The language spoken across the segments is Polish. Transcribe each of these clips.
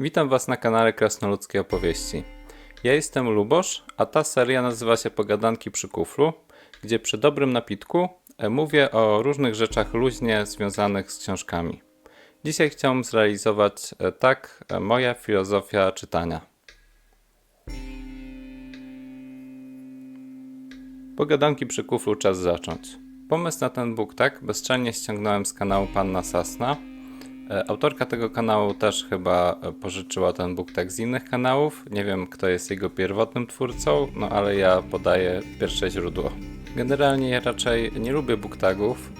Witam Was na kanale Krasnoludzkie Opowieści. Ja jestem Lubosz, a ta seria nazywa się Pogadanki przy kuflu, gdzie przy dobrym napitku e, mówię o różnych rzeczach luźnie związanych z książkami. Dzisiaj chciałem zrealizować e, tak e, moja filozofia czytania. Pogadanki przy kuflu czas zacząć. Pomysł na ten book tak bezczelnie ściągnąłem z kanału Panna Sasna. E, Autorka tego kanału też chyba e, pożyczyła ten book tak z innych kanałów. Nie wiem, kto jest jego pierwotnym twórcą, no ale ja podaję pierwsze źródło. Generalnie ja raczej nie lubię book tagów,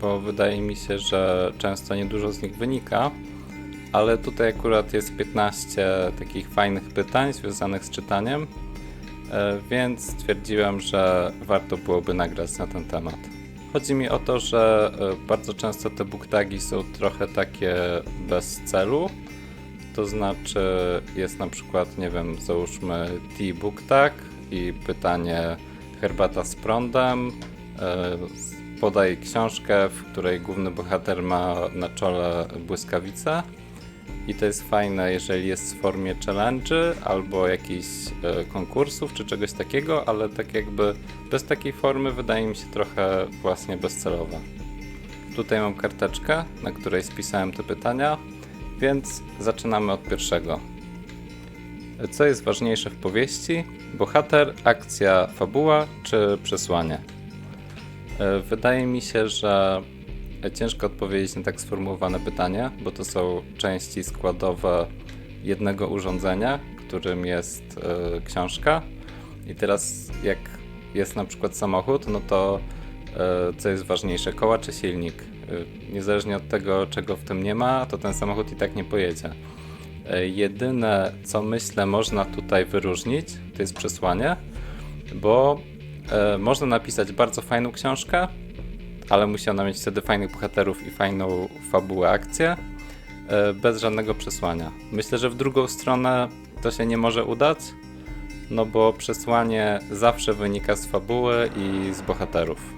bo wydaje mi się, że często niedużo z nich wynika, ale tutaj akurat jest 15 takich fajnych pytań związanych z czytaniem, e, więc stwierdziłem, że warto byłoby nagrać na ten temat. Chodzi mi o to, że e, bardzo często te booktagi są trochę takie bez celu. To znaczy jest na przykład, nie wiem, załóżmy tea book tag i pytanie herbata z prądem. e, Podaj książkę, w której główny bohater ma na czole błyskawicę. I to jest fajne, jeżeli jest w formie challenge albo jakichś e, konkursów czy czegoś takiego, ale tak jakby bez takiej formy wydaje mi się trochę właśnie bezcelowe. Tutaj mam karteczkę, na której spisałem te pytania, więc zaczynamy od pierwszego. Co jest ważniejsze w powieści? Bohater, akcja, fabuła czy przesłanie? E, Wydaje mi się, że ciężko odpowiedzieć na tak sformułowane pytanie, bo to są części składowe jednego urządzenia, którym jest e, książka. I teraz, jak jest na przykład samochód, no to e, co jest ważniejsze, koła czy silnik? E, niezależnie od tego, czego w tym nie ma, to ten samochód i tak nie pojedzie. E, jedyne, co myślę, można tutaj wyróżnić, to jest przesłanie, bo e, można napisać bardzo fajną książkę, ale musi ona mieć wtedy fajnych bohaterów i fajną fabułę, akcję, e, bez żadnego przesłania. Myślę, że w drugą stronę to się nie może udać, no bo przesłanie zawsze wynika z fabuły i z bohaterów.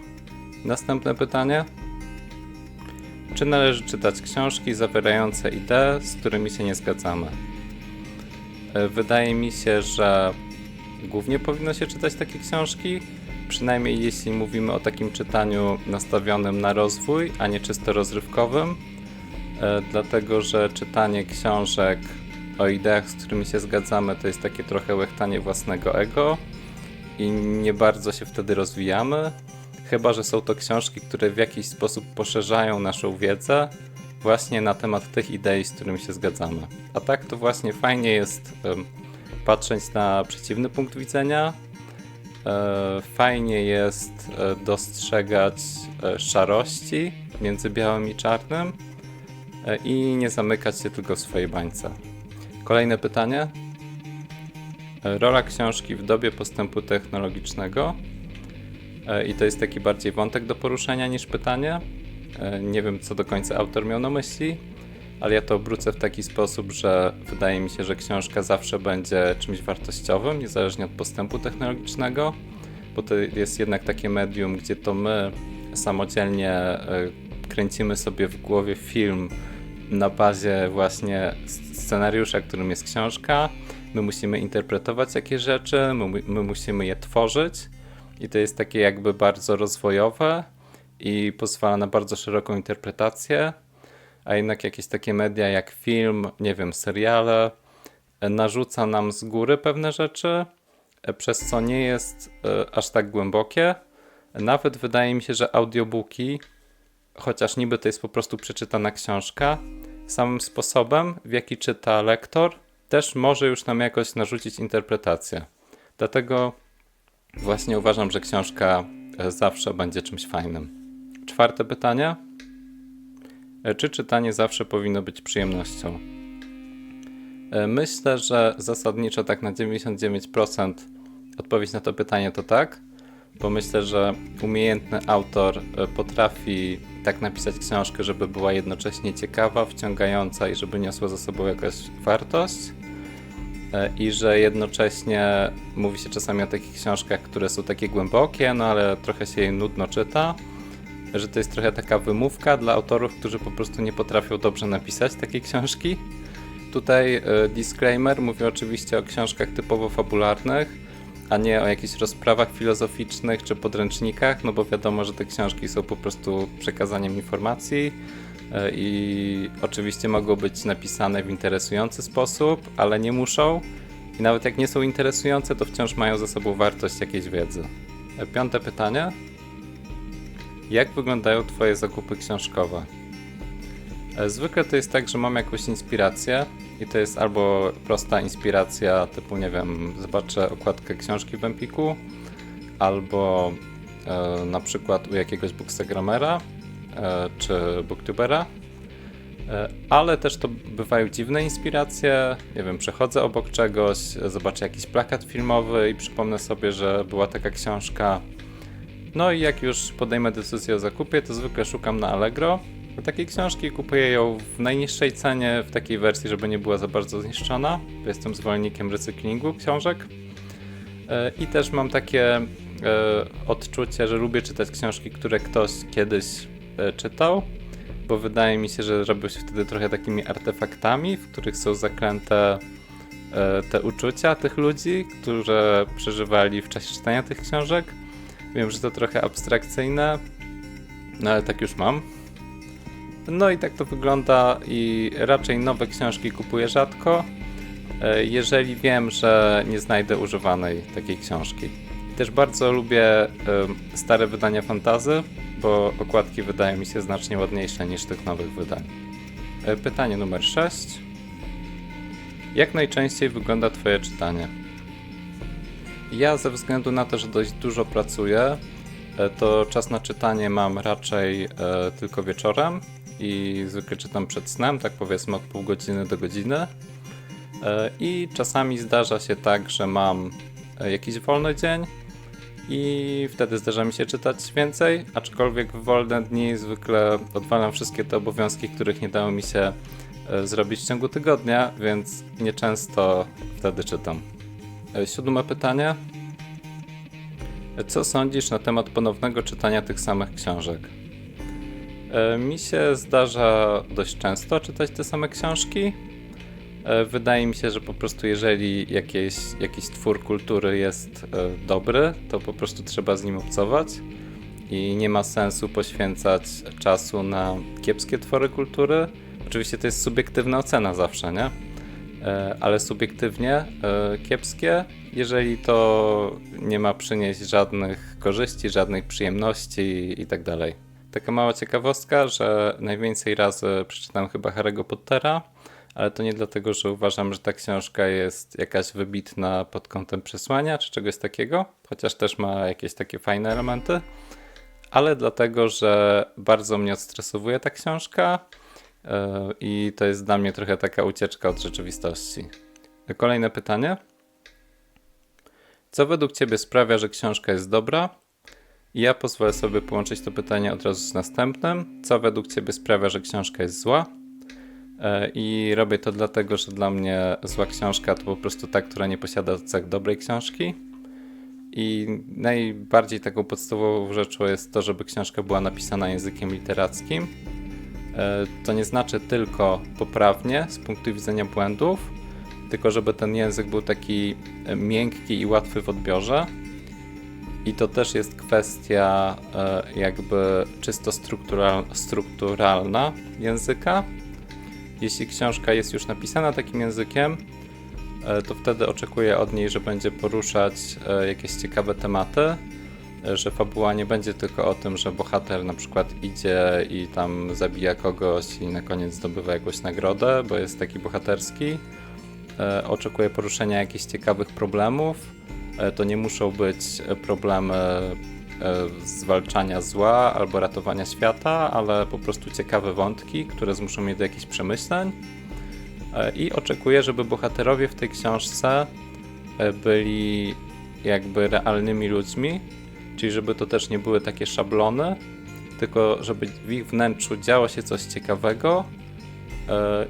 Następne pytanie. Czy należy czytać książki zawierające idee, z którymi się nie zgadzamy? E, Wydaje mi się, że głównie powinno się czytać takie książki, przynajmniej jeśli mówimy o takim czytaniu nastawionym na rozwój, a nie czysto rozrywkowym, e, dlatego że czytanie książek o ideach, z którymi się zgadzamy, to jest takie trochę łechtanie własnego ego i nie bardzo się wtedy rozwijamy, chyba że są to książki, które w jakiś sposób poszerzają naszą wiedzę właśnie na temat tych idei, z którymi się zgadzamy. A tak to właśnie fajnie jest patrzeć na przeciwny punkt widzenia, fajnie jest e, dostrzegać e, szarości między białym i czarnym e, i nie zamykać się tylko w swojej bańce. Kolejne pytanie. E, Rola książki w dobie postępu technologicznego. E, I to jest taki bardziej wątek do poruszenia niż pytanie. E, Nie wiem, co do końca autor miał na myśli, ale ja to obrócę w taki sposób, że wydaje mi się, że książka zawsze będzie czymś wartościowym, niezależnie od postępu technologicznego, bo to jest jednak takie medium, gdzie to my samodzielnie e, kręcimy sobie w głowie film na bazie właśnie scenariusza, którym jest książka. My musimy interpretować jakieś rzeczy, my, my musimy je tworzyć i to jest takie jakby bardzo rozwojowe i pozwala na bardzo szeroką interpretację a jednak jakieś takie media jak film, nie wiem, seriale, e, narzuca nam z góry pewne rzeczy, e, przez co nie jest e, aż tak głębokie. Nawet wydaje mi się, że audiobooki, chociaż niby to jest po prostu przeczytana książka, samym sposobem, w jaki czyta lektor, też może już nam jakoś narzucić interpretację. Dlatego właśnie uważam, że książka zawsze będzie czymś fajnym. Czwarte pytanie. E, Czy czytanie zawsze powinno być przyjemnością? E, Myślę, że zasadniczo tak na 99% odpowiedź na to pytanie to tak, bo myślę, że umiejętny autor e, potrafi tak napisać książkę, żeby była jednocześnie ciekawa, wciągająca i żeby niosła za sobą jakaś wartość. I że jednocześnie mówi się czasami o takich książkach, które są takie głębokie, no ale trochę się je nudno czyta że to jest trochę taka wymówka dla autorów, którzy po prostu nie potrafią dobrze napisać takiej książki. Tutaj e, disclaimer mówi oczywiście o książkach typowo fabularnych, a nie o jakichś rozprawach filozoficznych czy podręcznikach, no bo wiadomo, że te książki są po prostu przekazaniem informacji e, i oczywiście mogą być napisane w interesujący sposób, ale nie muszą. I nawet jak nie są interesujące, to wciąż mają ze sobą wartość jakiejś wiedzy. E, Piąte pytanie. Jak wyglądają Twoje zakupy książkowe? E, Zwykle to jest tak, że mam jakąś inspirację i to jest albo prosta inspiracja typu, nie wiem, zobaczę okładkę książki w Empiku, albo e, na przykład u jakiegoś bookstagramera e, czy booktubera, e, ale też to bywają dziwne inspiracje, nie wiem, przechodzę obok czegoś, zobaczę jakiś plakat filmowy i przypomnę sobie, że była taka książka, no i jak już podejmę decyzję o zakupie, to zwykle szukam na Allegro. Takie książki kupuję ją w najniższej cenie, w takiej wersji, żeby nie była za bardzo zniszczona. Jestem zwolennikiem recyklingu książek. E, I też mam takie e, odczucie, że lubię czytać książki, które ktoś kiedyś e, czytał, bo wydaje mi się, że robią się wtedy trochę takimi artefaktami, w których są zaklęte te uczucia tych ludzi, które przeżywali w czasie czytania tych książek. Wiem, że to trochę abstrakcyjne, no ale tak już mam. No i tak to wygląda i raczej nowe książki kupuję rzadko, e, jeżeli wiem, że nie znajdę używanej takiej książki. Też bardzo lubię stare wydania fantazy, bo okładki wydają mi się znacznie ładniejsze niż tych nowych wydań. E, Pytanie numer 6. Jak najczęściej wygląda Twoje czytanie? Ja ze względu na to, że dość dużo pracuję, e, to czas na czytanie mam raczej e, tylko wieczorem i zwykle czytam przed snem, tak powiedzmy od pół godziny do godziny. E, I czasami zdarza się tak, że mam jakiś wolny dzień i wtedy zdarza mi się czytać więcej, aczkolwiek w wolne dni zwykle odwalam wszystkie te obowiązki, których nie dało mi się zrobić w ciągu tygodnia, więc nieczęsto wtedy czytam. E, Siódme pytanie. Co sądzisz na temat ponownego czytania tych samych książek? E, Mi się zdarza dość często czytać te same książki. E, Wydaje mi się, że po prostu jeżeli jakieś, jakiś twór kultury jest dobry, to po prostu trzeba z nim obcować i nie ma sensu poświęcać czasu na kiepskie twory kultury. Oczywiście to jest subiektywna ocena zawsze, nie? E, Ale subiektywnie e, kiepskie, jeżeli to nie ma przynieść żadnych korzyści, żadnych przyjemności i tak. Taka mała ciekawostka, że najwięcej razy przeczytam chyba Harry'ego Pottera, ale to nie dlatego, że uważam, że ta książka jest jakaś wybitna pod kątem przesłania czy czegoś takiego, chociaż też ma jakieś takie fajne elementy, ale dlatego, że bardzo mnie odstresowuje ta książka i to jest dla mnie trochę taka ucieczka od rzeczywistości. Kolejne pytanie. Co według Ciebie sprawia, że książka jest dobra? I ja pozwolę sobie połączyć to pytanie od razu z następnym. Co według Ciebie sprawia, że książka jest zła? E, I robię to dlatego, że dla mnie zła książka to po prostu ta, która nie posiada cech dobrej książki. I najbardziej taką podstawową rzeczą jest to, żeby książka była napisana językiem literackim. E, To nie znaczy tylko poprawnie z punktu widzenia błędów, tylko żeby ten język był taki e, miękki i łatwy w odbiorze. I to też jest kwestia e, jakby czysto struktural, strukturalna języka. Jeśli książka jest już napisana takim językiem, to wtedy oczekuję od niej, że będzie poruszać jakieś ciekawe tematy, że fabuła nie będzie tylko o tym, że bohater na przykład idzie i tam zabija kogoś i na koniec zdobywa jakąś nagrodę, bo jest taki bohaterski. E, Oczekuję poruszenia jakichś ciekawych problemów. E, To nie muszą być problemy e, zwalczania zła albo ratowania świata, ale po prostu ciekawe wątki, które zmuszą mnie do jakichś przemyśleń. I oczekuję, żeby bohaterowie w tej książce byli jakby realnymi ludźmi, czyli żeby to też nie były takie szablony, tylko żeby w ich wnętrzu działo się coś ciekawego, e,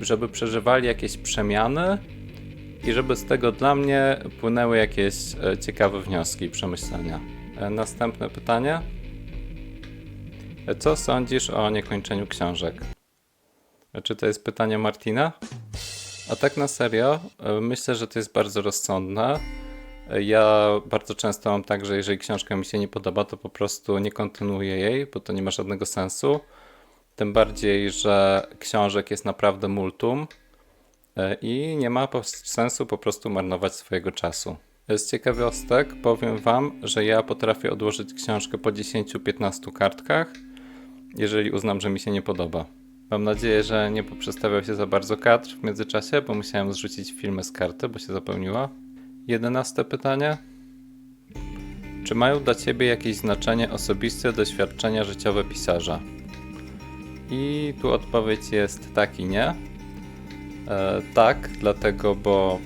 żeby przeżywali jakieś przemiany i żeby z tego dla mnie płynęły jakieś e, ciekawe wnioski i przemyślenia. E, Następne pytanie. Co sądzisz o niekończeniu książek? Czy to jest pytanie Martina? A tak na serio, myślę, że to jest bardzo rozsądne. Ja bardzo często mam tak, że jeżeli książka mi się nie podoba, to po prostu nie kontynuuję jej, bo to nie ma żadnego sensu. Tym bardziej, że książek jest naprawdę multum e, i nie ma sensu po prostu marnować swojego czasu. Z ciekawostek powiem Wam, że ja potrafię odłożyć książkę po 10-15 kartkach, jeżeli uznam, że mi się nie podoba. Mam nadzieję, że nie poprzestawiał się za bardzo kadr w międzyczasie, bo musiałem zrzucić filmy z karty, bo się zapełniła. Jedenaste pytanie. Czy mają dla Ciebie jakieś znaczenie osobiste doświadczenia życiowe pisarza? I tu odpowiedź jest tak i nie. E, tak, dlatego, bo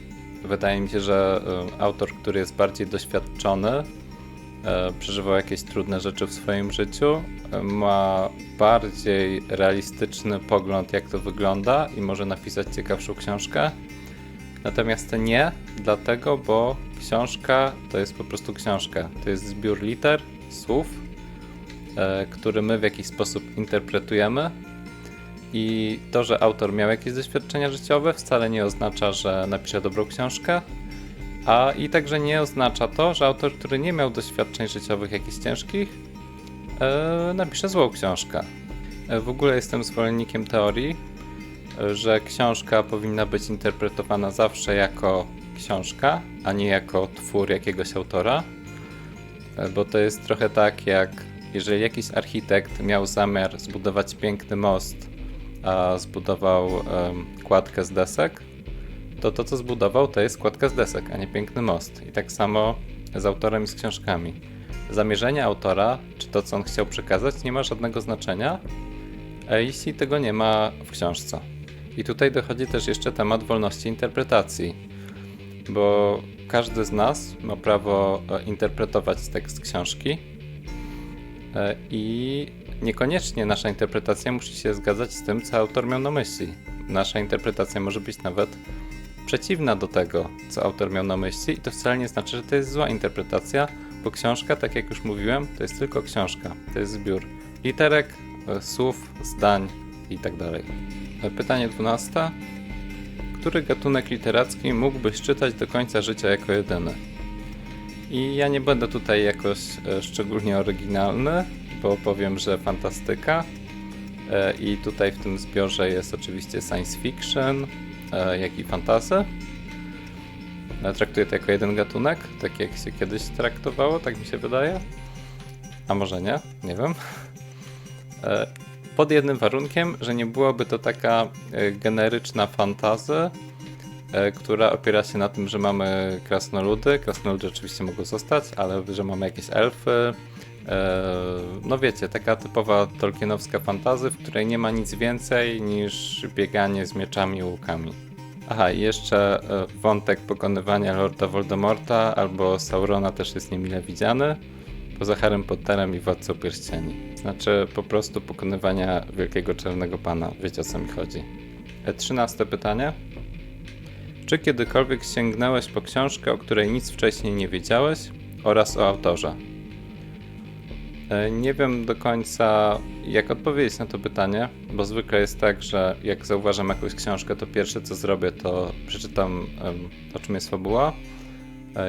wydaje mi się, że e, autor, który jest bardziej doświadczony, e, przeżywał jakieś trudne rzeczy w swoim życiu, e, ma bardziej realistyczny pogląd, jak to wygląda i może napisać ciekawszą książkę. Natomiast nie, dlatego, bo książka to jest po prostu książka. To jest zbiór liter, słów, e, który my w jakiś sposób interpretujemy. I to, że autor miał jakieś doświadczenia życiowe, wcale nie oznacza, że napisze dobrą książkę. A i także nie oznacza to, że autor, który nie miał doświadczeń życiowych jakichś ciężkich, e, napisze złą książkę. E, w ogóle jestem zwolennikiem teorii, że książka powinna być interpretowana zawsze jako książka, a nie jako twór jakiegoś autora. E, Bo to jest trochę tak, jak jeżeli jakiś architekt miał zamiar zbudować piękny most, a zbudował em, kładkę z desek, to to, co zbudował, to jest kładka z desek, a nie piękny most. I tak samo z autorem i z książkami. Zamierzenie autora, czy to, co on chciał przekazać, nie ma żadnego znaczenia, jeśli tego nie ma w książce. I tutaj dochodzi też jeszcze temat wolności interpretacji, bo każdy z nas ma prawo e, interpretować tekst książki e, i niekoniecznie nasza interpretacja musi się zgadzać z tym, co autor miał na myśli. Nasza interpretacja może być nawet przeciwna do tego, co autor miał na myśli, i to wcale nie znaczy, że to jest zła interpretacja, bo książka, tak jak już mówiłem, to jest tylko książka. To jest zbiór literek, e, słów, zdań itd. E, Pytanie 12. Który gatunek literacki mógłbyś czytać do końca życia jako jedyny? I ja nie będę tutaj jakoś e, szczególnie oryginalny, bo powiem, że fantastyka. E, I tutaj w tym zbiorze jest oczywiście science fiction, jak i fantasy. Traktuję to jako jeden gatunek, tak jak się kiedyś traktowało, tak mi się wydaje. A może nie, nie wiem. Pod jednym warunkiem, że nie byłaby to taka e, generyczna fantazy, e, która opiera się na tym, że mamy krasnoludy. Krasnoludy oczywiście mogą zostać, ale że mamy jakieś elfy. E, No wiecie, taka typowa tolkienowska fantazy, w której nie ma nic więcej niż bieganie z mieczami i łukami. Aha, i jeszcze wątek pokonywania Lorda Voldemorta albo Saurona też jest niemile widziany. Poza Harrym Potterem i Władcą Pierścieni. Znaczy po prostu pokonywania Wielkiego Czarnego Pana. Wiecie o co mi chodzi. E, Trzynaste pytanie. Czy kiedykolwiek sięgnąłeś po książkę, o której nic wcześniej nie wiedziałeś oraz o autorze? E, Nie wiem do końca, jak odpowiedzieć na to pytanie, bo zwykle jest tak, że jak zauważam jakąś książkę, to pierwsze co zrobię, to przeczytam o czym jest fabuła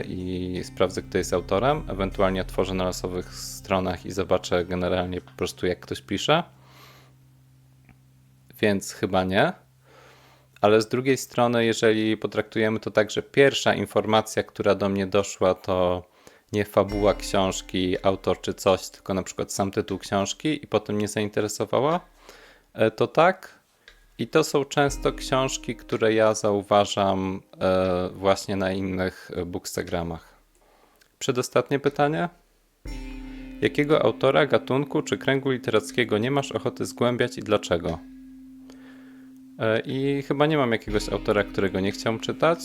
i sprawdzę, kto jest autorem. Ewentualnie otworzę na losowych stronach i zobaczę generalnie po prostu, jak ktoś pisze. Więc chyba nie. Ale z drugiej strony, jeżeli potraktujemy to tak, że pierwsza informacja, która do mnie doszła, to nie fabuła książki, autor czy coś, tylko na przykład sam tytuł książki i potem mnie zainteresowała, e, to tak. I to są często książki, które ja zauważam e, właśnie na innych e, bookstagramach. Przedostatnie pytanie. Jakiego autora, gatunku czy kręgu literackiego nie masz ochoty zgłębiać i dlaczego? E, I chyba nie mam jakiegoś autora, którego nie chciałem czytać.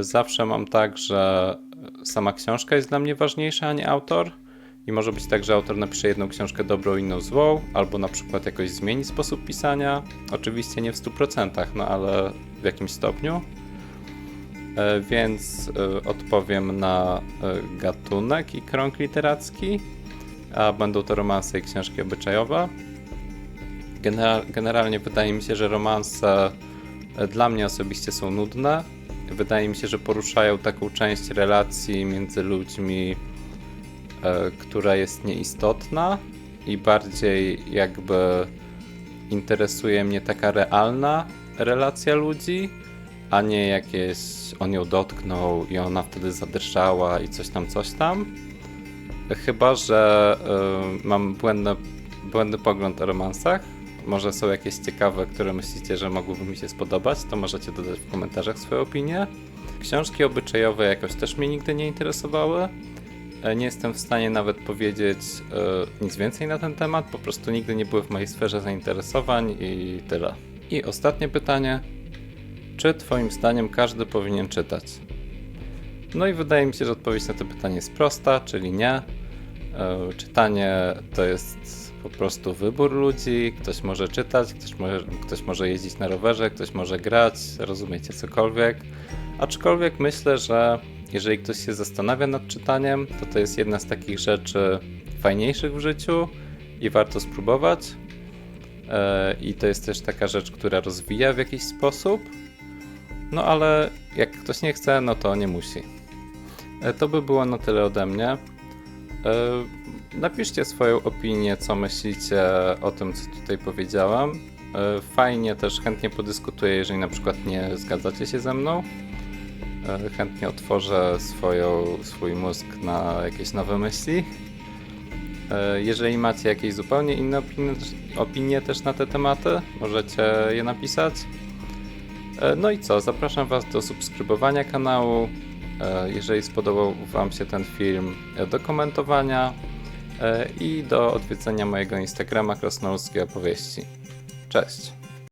Zawsze mam tak, że sama książka jest dla mnie ważniejsza, a nie autor. I może być tak, że autor napisze jedną książkę dobrą, inną złą, albo na przykład jakoś zmieni sposób pisania. Oczywiście nie w 100%, no ale w jakimś stopniu. E, Więc e, odpowiem na e, gatunek i krąg literacki, a będą to romanse i książki obyczajowe. Genera- generalnie wydaje mi się, że romanse dla mnie osobiście są nudne. Wydaje mi się, że poruszają taką część relacji między ludźmi, która jest nieistotna i bardziej jakby interesuje mnie taka realna relacja ludzi, a nie jakieś on ją dotknął i ona wtedy zadrżała i coś tam, coś tam. Chyba, że y, mam błędny, błędny pogląd o romansach. Może są jakieś ciekawe, które myślicie, że mogłyby mi się spodobać, to możecie dodać w komentarzach swoją opinię. Książki obyczajowe jakoś też mnie nigdy nie interesowały. E, Nie jestem w stanie nawet powiedzieć e, nic więcej na ten temat, po prostu nigdy nie były w mojej sferze zainteresowań i tyle. I ostatnie pytanie. Czy Twoim zdaniem każdy powinien czytać? No i wydaje mi się, że odpowiedź na to pytanie jest prosta, czyli nie. E, Czytanie to jest po prostu wybór ludzi. Ktoś może czytać, ktoś może, ktoś może jeździć na rowerze, ktoś może grać, rozumiecie cokolwiek. Aczkolwiek myślę, że jeżeli ktoś się zastanawia nad czytaniem, to to jest jedna z takich rzeczy fajniejszych w życiu i warto spróbować. E, I to jest też taka rzecz, która rozwija w jakiś sposób. No ale jak ktoś nie chce, no to nie musi. E, To by było na tyle ode mnie. E, Napiszcie swoją opinię, co myślicie o tym, co tutaj powiedziałem. E, Fajnie też chętnie podyskutuję, jeżeli na przykład nie zgadzacie się ze mną. E, Chętnie otworzę swoją, swój mózg na jakieś nowe myśli. E, Jeżeli macie jakieś zupełnie inne opinie, opinie też na te tematy, możecie je napisać. E, No i co? Zapraszam Was do subskrybowania kanału. Jeżeli spodobał Wam się ten film, do komentowania i do odwiedzenia mojego Instagrama Krasnoludzkie Opowieści. Cześć!